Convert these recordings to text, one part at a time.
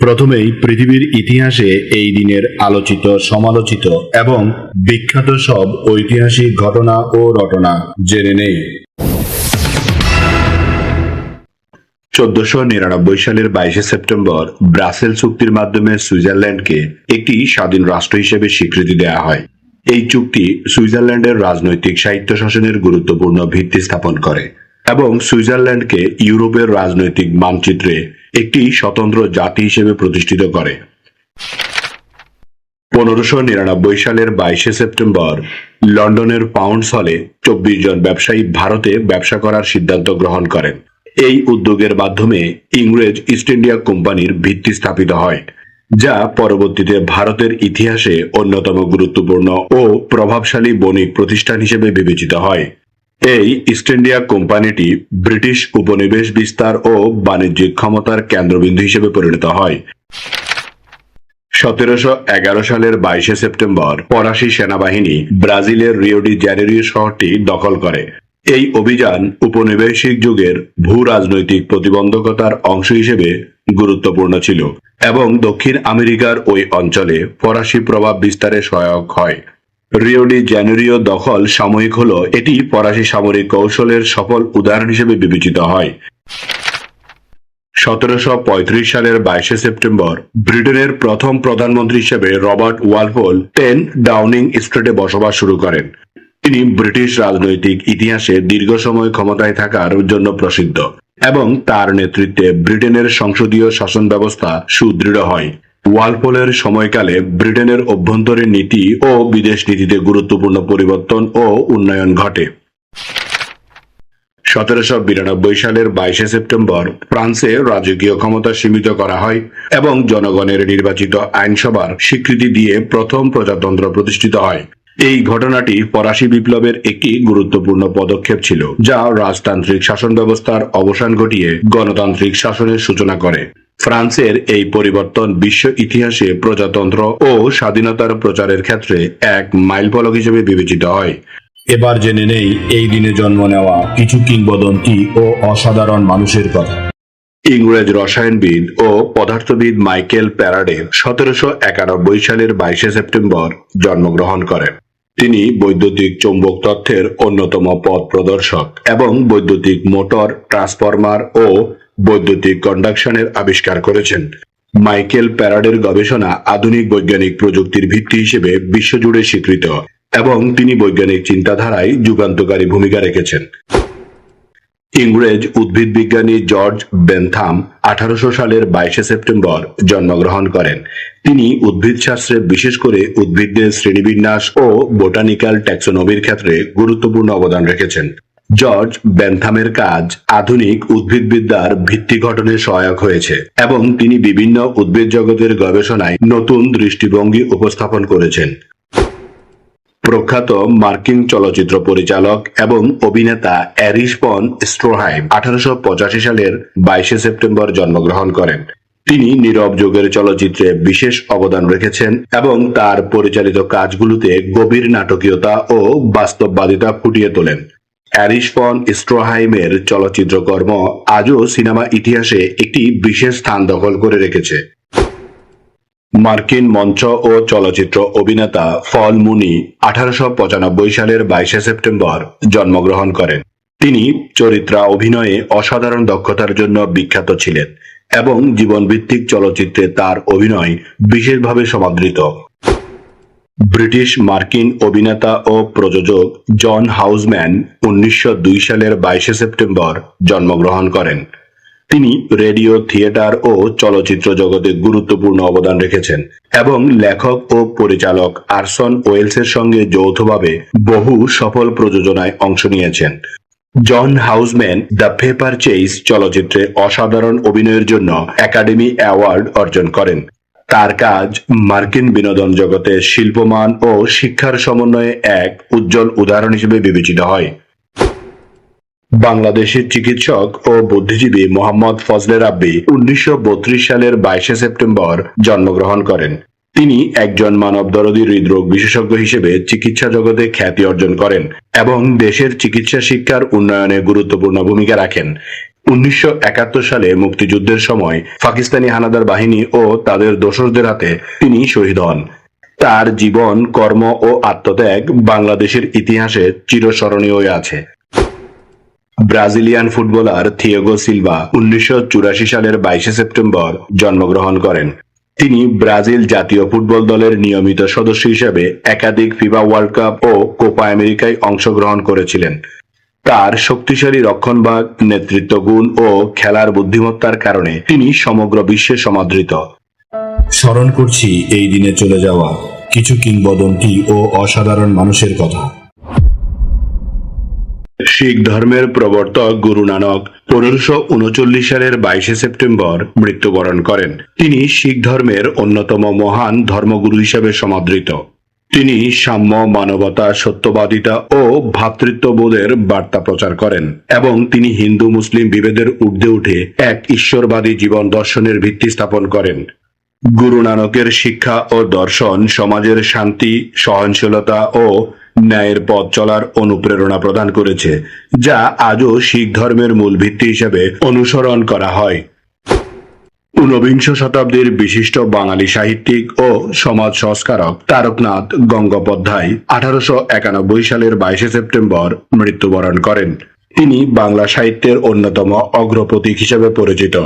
প্রথমেই পৃথিবীর ইতিহাসে এই দিনের আলোচিত, সমালোচিত এবং বিখ্যাত সব ঐতিহাসিক ঘটনা ও রটনা জেনে নেই। চোদ্দশো নিরানব্বই সালের বাইশে সেপ্টেম্বর ব্রাসেল চুক্তির মাধ্যমে সুইজারল্যান্ডকে একটি স্বাধীন রাষ্ট্র হিসেবে স্বীকৃতি দেওয়া হয়। এই চুক্তি সুইজারল্যান্ডের রাজনৈতিক সাহিত্য শাসনের গুরুত্বপূর্ণ ভিত্তি স্থাপন করে এবং সুইজারল্যান্ডকে ইউরোপের রাজনৈতিক মানচিত্রে একটি স্বতন্ত্র জাতি হিসেবে প্রতিষ্ঠিত করে। পনেরোশো নিরানব্বই সালের বাইশে সেপ্টেম্বর, লন্ডনের পাউন্ডস হলে চব্বিশ জন ব্যবসায়ী ভারতে ব্যবসা করার সিদ্ধান্ত গ্রহণ করেন। এই উদ্যোগের মাধ্যমে ইংরেজ ইস্ট ইন্ডিয়া কোম্পানির ভিত্তি স্থাপিত হয়, যা পরবর্তীতে ভারতের ইতিহাসে অন্যতম গুরুত্বপূর্ণ ও প্রভাবশালী বণিক প্রতিষ্ঠান হিসেবে বিবেচিত হয়। এই ইস্ট ইন্ডিয়া কোম্পানিটি ব্রিটিশ উপনিবেশ বিস্তার ও বাণিজ্যিক ক্ষমতার কেন্দ্রবিন্দু হিসেবে পরিণত হয়। সতেরোশো এগারো সালের বাইশে সেপ্টেম্বর ফরাসি সেনাবাহিনী ব্রাজিলের রিওডি জ্যানেরিও শহরটি দখল করে। এই অভিযান উপনিবেশিক যুগের ভূ রাজনৈতিক প্রতিবন্ধকতার অংশ হিসেবে গুরুত্বপূর্ণ ছিল এবং দক্ষিণ আমেরিকার ওই অঞ্চলে ফরাসি প্রভাব বিস্তারে সহায়ক হয়। রিওডি জ্যানেরিও দখল সাময়িক হল, এটি ফরাসি সামরিক কৌশলের সফল উদাহরণ হিসেবে বিবেচিত হয়। সতেরোশো পঁয়ত্রিশ সালের বাইশে সেপ্টেম্বর, ব্রিটেনের প্রথম প্রধানমন্ত্রী হিসেবে রবার্ট ওয়ালফোল টেন ডাউনিং স্ট্রিটে বসবাস শুরু করেন। তিনি ব্রিটিশ রাজনৈতিক ইতিহাসে দীর্ঘ সময় ক্ষমতায় থাকার জন্য প্রসিদ্ধ এবং তার নেতৃত্বে ব্রিটেনের সংসদীয় শাসন ব্যবস্থা সুদৃঢ় হয়। ওয়ালপোলের সময়কালে ব্রিটেনের অভ্যন্তরীণ নীতি ও বিদেশ নীতিতে গুরুত্বপূর্ণ পরিবর্তন ও উন্নয়ন ঘটে। সতেরোশো বিরানব্বই সালের বাইশে সেপ্টেম্বর ফ্রান্সে রাজকীয় ক্ষমতা সীমিত করা হয় এবং জনগণের নির্বাচিত আইনসভার স্বীকৃতি দিয়ে প্রথম প্রজাতন্ত্র প্রতিষ্ঠিত হয়। এই ঘটনাটি ফরাসি বিপ্লবের একটি গুরুত্বপূর্ণ পদক্ষেপ ছিল, যা রাজতান্ত্রিক শাসন ব্যবস্থার অবসান ঘটিয়ে গণতান্ত্রিক শাসনের সূচনা করে। ফ্রান্সের এই পরিবর্তন বিশ্ব ইতিহাসে প্রজাতন্ত্র ও স্বাধীনতার প্রচারের ক্ষেত্রে এক মাইলফলক হিসেবে বিবেচিত হয়। এবার জেনে নেই, এই দিনে জন্ম নেওয়া কিছু কিংবদন্তি ও অসাধারণ মানুষের কথা। ইংরেজ রসায়নবিদ ও পদার্থবিদ মাইকেল প্যারাডের সতেরোশো একানব্বই সালের বাইশে সেপ্টেম্বর জন্মগ্রহণ করেন। তিনি বৈদ্যুতিক চৌম্বক তত্ত্বের অন্যতম পথ প্রদর্শক এবং বৈদ্যুতিক মোটর, ট্রান্সফরমার ও বৈদ্যুতিক কন্ডাকশনের আবিষ্কার করেছেন। মাইকেল প্যারাডের গবেষণা আধুনিক বৈজ্ঞানিক প্রযুক্তির ভিত্তি হিসেবে বিশ্বজুড়ে স্বীকৃত এবং তিনি বৈজ্ঞানিক চিন্তাধারায় যুগান্তকারী ভূমিকা রেখেছেন। ইংরেজ উদ্ভিদ বিজ্ঞানী জর্জ বেনথাম আঠারোশো সালের বাইশে সেপ্টেম্বর জন্মগ্রহণ করেন। তিনি উদ্ভিদশাস্ত্রে বিশেষ করে উদ্ভিদদের শ্রেণীবিন্যাস ও বোটানিক্যাল ট্যাক্সোনমির ক্ষেত্রে গুরুত্বপূর্ণ অবদান রেখেছেন। জর্জ বেনথামের কাজ আধুনিক উদ্ভিদবিদ্যার ভিত্তি গঠনে সহায়ক হয়েছে এবং তিনি বিভিন্ন উদ্ভিদ জগতের গবেষণায় নতুন দৃষ্টিভঙ্গি উপস্থাপন করেছেন। প্রখ্যাত মার্কিন চলচ্চিত্র পরিচালক এবং অভিনেতা অ্যারিস পন স্ট্রোহাইম আঠারোশো পঁচাশি সালের বাইশে সেপ্টেম্বর জন্মগ্রহণ করেন। তিনি নীরব যুগের চলচ্চিত্রে বিশেষ অবদান রেখেছেন এবং তার পরিচালিত কাজগুলোতে গভীর নাটকীয়তা ও বাস্তববাদিতা ফুটিয়ে তোলেন। অ্যারিস ফন স্ট্রোহাইমের চলচ্চিত্রকর্ম আজও সিনেমা ইতিহাসে একটি বিশেষ স্থান দখল করে রেখেছে। মার্কিন মঞ্চ ও চলচ্চিত্র অভিনেতা ফল মুনি আঠারোশো পঁচানব্বই সালের বাইশে সেপ্টেম্বর জন্মগ্রহণ করেন। তিনি চরিত্রা অভিনয়ে অসাধারণ দক্ষতার জন্য বিখ্যাত ছিলেন এবং জীবনভিত্তিক চলচ্চিত্রে তার অভিনয় বিশেষভাবে সমাদৃত। ব্রিটিশ মার্কিন অভিনেতা ও প্রযোজক জন হাউসম্যান উনিশশো সালের বাইশে সেপ্টেম্বর জন্মগ্রহণ করেন। তিনি রেডিও, থিয়েটার ও চলচ্চিত্র জগতে গুরুত্বপূর্ণ অবদান রেখেছেন এবং লেখক ও পরিচালক আরসন ওয়েলসের সঙ্গে যৌথভাবে বহু সফল প্রযোজনায় অংশ নিয়েছেন। John Houseman The Paper Chase চলচ্চিত্রে অসাধারণ অভিনয়ের জন্য একাডেমি অ্যাওয়ার্ড অর্জন করেন। তার কাজ মার্কিন বিনোদন জগতে শিল্পমান ও শিক্ষার সমন্বয়ে এক উজ্জ্বল উদাহরণ হিসেবে বিবেচিত হয়। বাংলাদেশের চিকিৎসক ও বুদ্ধিজীবী মোহাম্মদ ফজলে রাব্বি উনিশশো বত্রিশ সালের বাইশে সেপ্টেম্বর জন্মগ্রহণ করেন। তিনি একজন মানবদরদী হৃদরোগ বিশেষজ্ঞ হিসেবে চিকিৎসা জগতে খ্যাতি অর্জন করেন এবং দেশের চিকিৎসা শিক্ষার উন্নয়নে গুরুত্বপূর্ণ ভূমিকা রাখেন। উনিশশো একাত্তর সালে মুক্তিযুদ্ধের সময় পাকিস্তানি হানাদার বাহিনী ও তাদের দোসরদের হাতে তিনি শহীদ হন। তার জীবন, কর্ম ও আত্মত্যাগ বাংলাদেশের ইতিহাসে চিরস্মরণীয় আছে। ব্রাজিলিয়ান ফুটবলার থিয়েগো সিলভা উনিশশো চুরাশি সালের বাইশে সেপ্টেম্বর জন্মগ্রহণ করেন। তিনি ব্রাজিল জাতীয় ফুটবল দলের নিয়মিত সদস্য হিসেবে একাধিক ফিফা ওয়ার্ল্ড কাপ ও কোপা আমেরিকায় অংশগ্রহণ করেছিলেন। তার শক্তিশালী রক্ষণভাগ, নেতৃত্ব গুণ ও খেলার বুদ্ধিমত্তার কারণে তিনি সমগ্র বিশ্বে সমাদৃত। স্মরণ করছি এই দিনে চলে যাওয়া কিছু কিংবদন্তি ও অসাধারণ মানুষের কথা। শিখ ধর্মের প্রবর্তক গুরু নানক পনেরোশো উনচল্লিশ সালের বাইশে সেপ্টেম্বর মৃত্যুবরণ করেন। তিনি শিখ ধর্মের অন্যতম মহান ধর্মগুরু হিসেবে সমাদৃত। তিনি সাম্য, মানবতা, সত্যবাদিতা ও ভ্রাতৃত্ববোধের বার্তা প্রচার করেন এবং তিনি হিন্দু, মুসলিম বিভেদের ঊর্ধ্বে উঠে এক ঈশ্বরবাদী জীবন দর্শনের ভিত্তি স্থাপন করেন। গুরু নানকের শিক্ষা ও দর্শন সমাজের শান্তি, সহনশীলতা ও ন্যায়ের পথ চলার অনুপ্রেরণা প্রদান করেছে, যা আজও শিখ ধর্মের মূল ভিত্তি হিসেবে অনুসরণ করা হয়। ঊনবিংশ শতাব্দীর বিশিষ্ট বাঙালি সাহিত্যিক ও সমাজ সংস্কারক তারকনাথ গঙ্গোপাধ্যায় আঠারোশো একানব্বই সালের বাইশে সেপ্টেম্বর মৃত্যুবরণ করেন। তিনি বাংলা সাহিত্যের অন্যতম অগ্রপ্রতীক হিসেবে পরিচিত।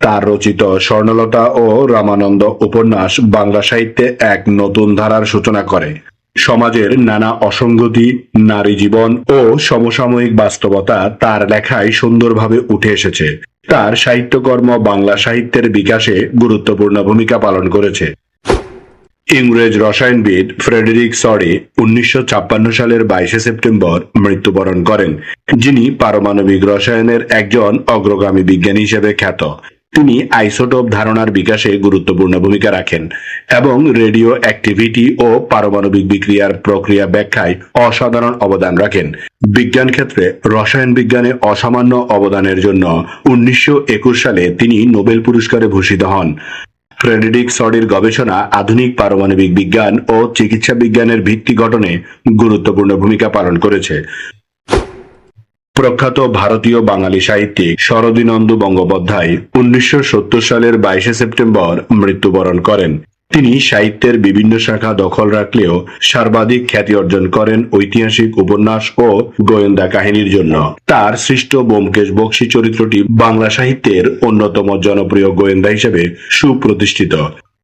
তার রচিত স্বর্ণলতা ও রামানন্দ উপন্যাস বাংলা সাহিত্যে এক নতুন ধারার সূচনা করে। সমাজের নানা অসঙ্গতি, নারী জীবন ও সমসাময়িক বাস্তবতা তার লেখায় সুন্দরভাবে উঠে এসেছে। তার সাহিত্যকর্ম বাংলা সাহিত্যের বিকাশে গুরুত্বপূর্ণ ভূমিকা পালন করেছে। ইংরেজ রসায়নবিদ ফ্রেডেরিক সরি উনিশশো সালের বাইশে সেপ্টেম্বর মৃত্যুবরণ করেন, যিনি পারমাণবিক রসায়নের একজন অগ্রগামী বিজ্ঞানী হিসেবে খ্যাত। তিনি আইসোটোপ ধারণার বিকাশে গুরুত্বপূর্ণ ভূমিকা রাখেন এবং রেডিও অ্যাক্টিভিটি ও পারমাণবিক বিক্রিয়ার প্রক্রিয়া ব্যাখ্যায় অসাধারণ অবদান রাখেন। বিজ্ঞান ক্ষেত্রে রসায়ন বিজ্ঞানে অসামান্য অবদানের জন্য উনিশশো একুশ সালে তিনি নোবেল পুরস্কারে ভূষিত হন। ফ্রেডেরিক সডির গবেষণা আধুনিক পারমাণবিক বিজ্ঞান ও চিকিৎসা বিজ্ঞানের ভিত্তি গঠনে গুরুত্বপূর্ণ ভূমিকা পালন করেছে। প্রখ্যাত ভারতীয় বাঙালি সাহিত্যিক শরদিনন্দু বন্দ্যোপাধ্যায় উনিশশো সালের বাইশে সেপ্টেম্বর মৃত্যুবরণ করেন। তিনি সাহিত্যের বিভিন্ন শাখা দখল রাখলেও সর্বাধিক খ্যাতি অর্জন করেন ঐতিহাসিক উপন্যাস ও গোয়েন্দা কাহিনীর জন্য। তার সৃষ্ট ব্যোমকেশ বক্সী চরিত্রটি বাংলা সাহিত্যের অন্যতম জনপ্রিয় গোয়েন্দা হিসেবে সুপ্রতিষ্ঠিত।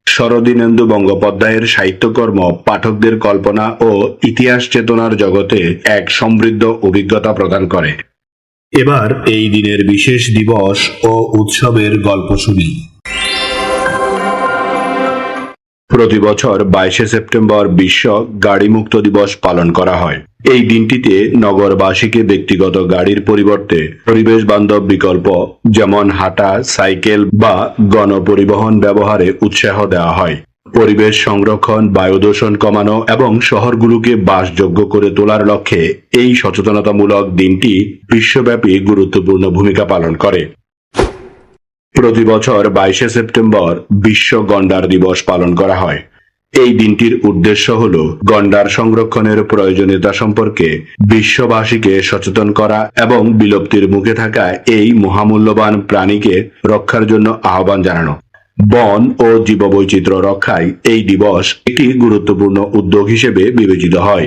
শরদিনেন্দু বঙ্গোপাধ্যায়ের সাহিত্যকর্ম, পাঠকদের কল্পনা ও ইতিহাস চেতনার জগতে এক সমৃদ্ধ অভিজ্ঞতা প্রদান করে। এবার এই দিনের বিশেষ দিবস ও উৎসবের গল্প শুনি। প্রতি বছর বাইশে সেপ্টেম্বর বিশ্ব গাড়ি মুক্ত দিবস পালন করা হয়। এই দিনটিতে নগরবাসীকে ব্যক্তিগত গাড়ির পরিবর্তে পরিবেশ বান্ধব বিকল্প, যেমন হাঁটা, সাইকেল বা গণপরিবহন ব্যবহারে উৎসাহ দেওয়া হয়। পরিবেশ সংরক্ষণ বায়ু দূষণ কমানো এবং শহরগুলোকে বাসযোগ্য করে তোলার লক্ষ্যে এই সচেতনতামূলক দিনটি বিশ্বব্যাপী গুরুত্বপূর্ণ ভূমিকা পালন করে। প্রতি বছর বাইশে সেপ্টেম্বর বিশ্ব গন্ডার দিবস পালন করা হয়। এই দিনটির উদ্দেশ্য হল গন্ডার সংরক্ষণের প্রয়োজনীয়তা সম্পর্কে বিশ্ববাসীকে সচেতন করা এবং বিলুপ্তির মুখে থাকা এই মহামূল্যবান প্রাণীকে রক্ষার জন্য আহ্বান জানানো। বন ও জীববৈচিত্র্য রক্ষায় এই দিবস একটি গুরুত্বপূর্ণ উদ্যোগ হিসেবে বিবেচিত হয়।